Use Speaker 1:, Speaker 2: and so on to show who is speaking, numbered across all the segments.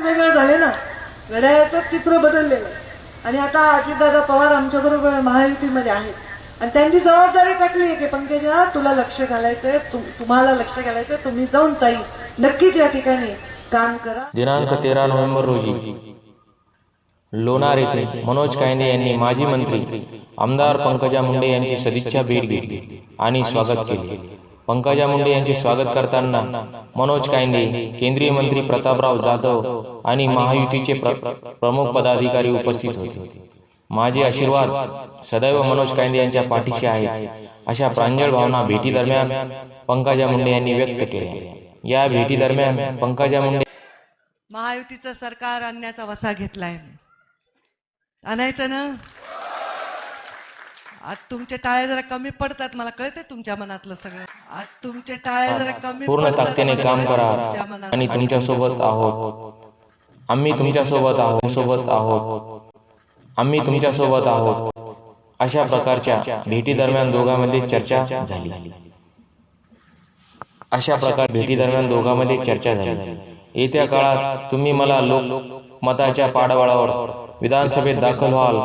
Speaker 1: वेगळं झाले ना घड्याळाचं चित्र बदललेलं. आणि आता अजितदादा पवार आमच्याबरोबर महायुतीमध्ये आहेत. आणि त्यांची जबाबदारी टाकली आहे की पंकजा तुला लक्ष घालायचंय तुम्हाला लक्ष घालायचंय तुम्ही जाऊन ताई नक्कीच या ठिकाणी काम करा.
Speaker 2: दिनांक तेरा नोव्हेंबर रोजी लोणार येथे मनोज कायंदे यांनी माजी मंत्री आमदार पंकजा मुंडे यांची सदिच्छा भेट घेतली आणि स्वागत केले. पंकजा मुंडे यांचे स्वागत करताना मनोज कायंदे केंद्रीय मंत्री प्रतापराव जाधव आणि महायुतीचे प्र- प्रमुख पदाधिकारी उपस्थित होते. माझे आशीर्वाद सदैव मनोज कायंदे यांच्या पाठीशी आहेत. अशा प्रांजळ भावना भेटी दरम्यान पंकजा मुंडे यांनी व्यक्त केल्या या भेटी दरम्यान पंकजा मुंडे
Speaker 3: महायुतीचं सरकार आणण्याचा वसा घेतलाय आणायचं ना? आज तुमचे टाळे जरा कमी पडतात मला कळते तुमच्या मनातलं सगळं. तुमचे जरा कमी
Speaker 2: पूर्ण ताकदीने काम करा. आणि तुमच्यासोबत आहोत. आम्ही तुमच्यासोबत आहोत. सोबत आहोत. आम्ही तुमच्यासोबत आहोत. अशा प्रकारच्या भेटी दरम्यान दोघांमध्ये चर्चा झाली. अशा प्रकार भेटी दरम्यान दोघांमध्ये चर्चा झाली. येत्या काळात तुम्ही मला लोकमताच्या पाडावाळावर विधानसभेत दाखल व्हाल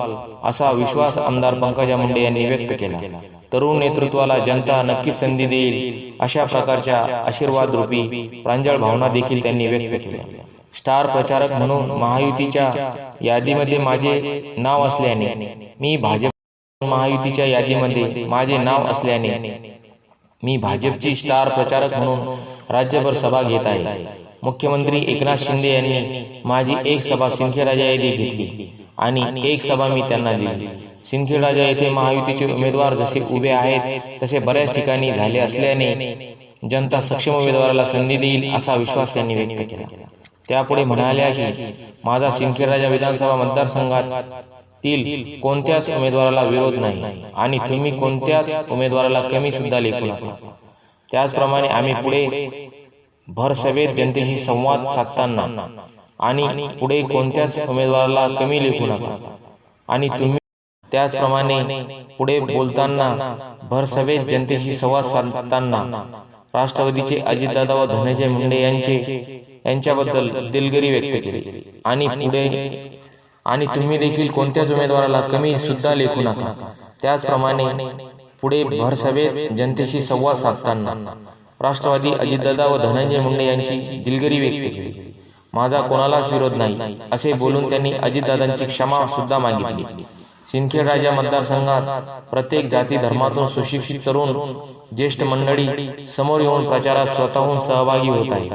Speaker 2: असा विश्वास आमदार पंकजा मुंडे यांनी व्यक्त केला. तरुण नेतृत्वाला जनता नक्कीच संधी देईल. अशा प्रकारच्या आशीर्वाद रूपी प्रांजळ भावना देखील त्यांनी व्यक्त केल्या. स्टार प्रचारक म्हणून महायुतीच्या यादीमध्ये माझे नाव असल्याने मी भाजप महायुतीच्या यादीमध्ये माझे नाव असल्याने मी भाजपची स्टार प्रचारक म्हणून राज्यभर सभा घेत आहे. मुख्यमंत्री एकनाथ शिंदे यांनी माझी एक सभा सिंदखेडराजा येथे घेतली आणि एक सभा मी त्यांना दिली. सिंदखेडराजा येथे महायुतीचे उमेदवार जसे उभे आहेत तसे बऱ्याच ठिकाणी झाले असल्याने जनता सक्षम उमेदवाराला संधी देईल असा विश्वास त्यांनी व्यक्त केला. त्यापुढे म्हणाल्या की माझा सिंदखेडराजा विधानसभा मतदारसंघातील कोणत्याच उमेदवाराला विरोध नाही आणि तुम्ही कोणत्याच उमेदवाराला कमी सुद्धा लेखू नका. त्याचप्रमाणे आम्ही पुढे भरसभेत जनतेशी संवाद साधताना आणि पुढे कोणत्याच उमेदवाराला कमी लेखू नका. आणि तुम्ही त्याचप्रमाणे पुढे बोलताना भरसभेत जनतेशी संवाद साधताना राष्ट्रवादीचे अजितदादा व धनंजय मुंडे यांचे यांच्याबद्दल दिलगिरी व्यक्त केली. आणि पुढे आणि तुम्ही देखील कोणत्याच उमेदवाराला कमी सुद्धा लेखू नका. त्याचप्रमाणे पुढे भरसभेत जनतेशी संवाद साधताना राष्ट्रवादी अजितदादा व धनंजय मुंडे यांची दिलगिरी व्यक्त केली. माझा कोणालाच विरोध नाही असे बोलून त्यांनी अजितदादांची क्षमा सुद्धा मागितली. सिंदखेड राजा मतदारसंघात प्रत्येक जाती धर्मातून सुशिक्षित तरुण ज्येष्ठ मंडळी समोर येऊन प्रचारात स्वतःहून सहभागी होत आहे.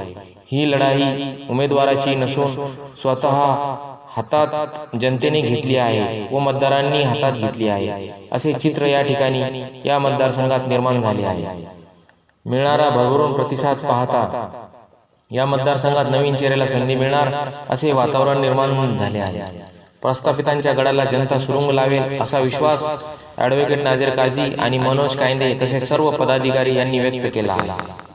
Speaker 2: ही लढाई उमेदवाराची नसून स्वतः हातात जनतेने घेतली आहे व मतदारांनी हातात घेतली आहे. असे चित्र या ठिकाणी या मतदारसंघात निर्माण झाले आहे. मिळणारा भरभरून प्रतिसाद पाहता. या मतदारसंघात नवीन चेहऱ्याला संधी मिळणार असे वातावरण निर्माण झाले आहे. प्रस्थापितांच्या गडाला जनता सुरुंग लावेल असा विश्वास ऍडव्होकेट नाझीर काझी आणि मनोज कायंदे तसेच सर्व पदाधिकारी यांनी व्यक्त केला आहे.